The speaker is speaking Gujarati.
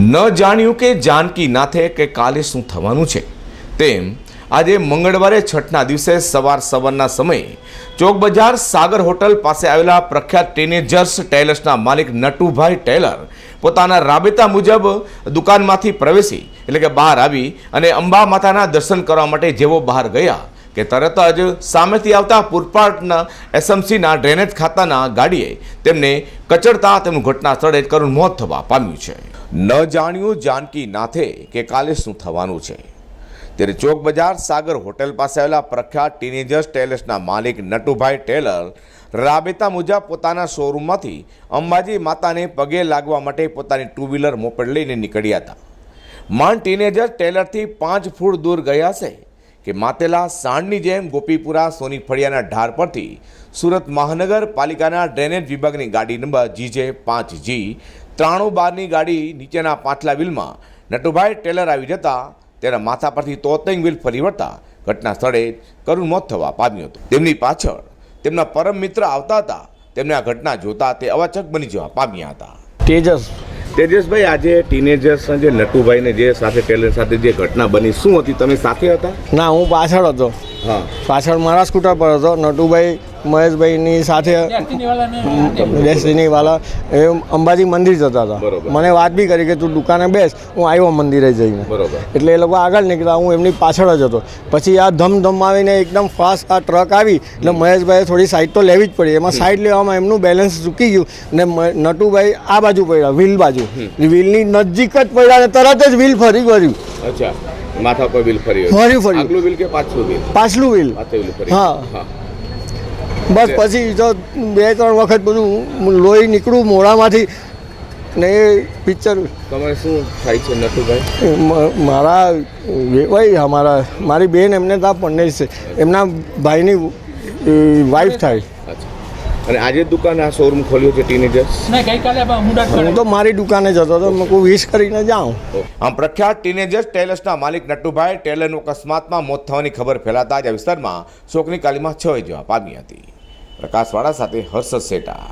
ન જાણ્યું કે જાનકી નાથે કે કાલે શું થવાનું છે. તેમ આજે મંગળવારે છઠના દિવસે સવાર સવારના સમયે ચોક બજાર સાગર હોટલ પાસે આવેલા પ્રખ્યાત ટીનેજર્સ ટેલર્સના માલિક નટુભાઈ ટેલર પોતાના રાબેતા મુજબ દુકાનમાંથી પ્રવેશી એટલે કે બહાર આવી અને અંબા માતાના દર્શન કરવા માટે જેવો બહાર ગયા. કે તરત જ સામેથી આવતા પૂરપાટના એસએમસીના ડ્રેનેજ ખાતાના ગાડીએ તેમને કચડતા તેમનું ઘટના સ્થળે કરુણ મોત થવા પામ્યું છે. ન જાણ્યું જાનકી નાથે કે કાલે શું થવાનું છે. ત્યારે ચોક બજાર સાગર હોટેલ પાસે આવેલા પ્રખ્યાત ટીનેજર્સ ટેલર્સના માલિક નટુભાઈ ટેલર રાબેતા મુજબ પોતાના શોરૂમમાંથી અંબાજી માતાને પગે લાગવા માટે પોતાની ટુ વ્હીલર મોપેડ લઈને નીકળ્યા હતા. માંડ ટીનેજર ટેલરથી પાંચ ફૂટ દૂર ગયા છે કે માતેલા સાંડની જેમ ગોપીપુરા સોની ફળિયાના ઢાર પરથી સુરત મહાનગરપાલિકાના ડ્રેનેજ વિભાગની ગાડી નંબર જીજે પાંચ જી ત્રાણું બારની ગાડી નીચેના પાછલા વ્હીલમાં નટુભાઈ ટેલર આવી જતા તેના માથા પરથી તોતેંગ વ્હીલ ફરી વળતા ઘટના સ્થળે કરુણ મોત થવા પામ્યું હતું. તેમની પાછળ તેમના પરમ મિત્ર આવતા હતા. તેમને આ ઘટના જોતા તે અવાચક બની જવા પામ્યા હતા. તેજસ તેજસભાઈ આજે ટીનેજર્સ જે નટુભાઈને જે સાથે ટેલર સાથે જે ઘટના બની શું હતી? તમે સાથે હતા? ના હું પાછળ હતો. હા. પાછળ મારા સ્કૂટર પર હતો. નટુભાઈ મહેશભાઈની સાથે ડેસ્ટિનીવાલા એ અંબાજી મંદિર જતા હતા. મને વાત બી કરી કે તું દુકાને બેસ હું આવ્યો મંદિરે જઈને. એટલે એ લોકો આગળ નીકળ્યા હું એમની પાછળ જ હતો. પછી આ ધમધમ આવીને એકદમ ફાસ્ટ આ ટ્રક આવી એટલે મહેશભાઈએ થોડી સાઈડ તો લેવી જ પડી. એમાં સાઈડ લેવામાં એમનું બેલેન્સ ચૂકી ગયું ને નટુભાઈ આ બાજુ પડ્યા વ્હીલ બાજુ. વ્હીલની નજીક જ પડ્યા ને તરત જ વ્હીલ ફરી વળ્યું અચ્છા માથા પર વ્હીલ ફરી ફરી ફર્યું. વ્હીલ કે પાછલું વ્હીલ? પાછલું વ્હીલ. હા. હા. બસ પછી તો બે ત્રણ વખત બધું લોહી નીકળું મોડામાંથી ને એ પિક્ચર તમારે શું થાય છે નટુભાઈ મારા ભાઈ અમારા મારી બેન એમને ત્યાં પણ છે. એમના ભાઈની વાઈફ થાય. અને આજે દુકાન આ શોરૂમ ખોલ્યો છે ટીનેજર્સ હું તો મારી દુકાને જતો હતો મેં કોઈ વિશ કરીને જાઉં. આમ પ્રખ્યાત ટીનેજર્સ ટેલર્સના માલિક નટુભાઈ ટેલરનું અકસ્માતમાં મોત થવાની ખબર ફેલાતા જ આ વિસ્તારમાં શોકની કાલીમાં છવાઈ જવા પામી હતી. પ્રકાશવાળા સાથે હર્ષદ શેઠા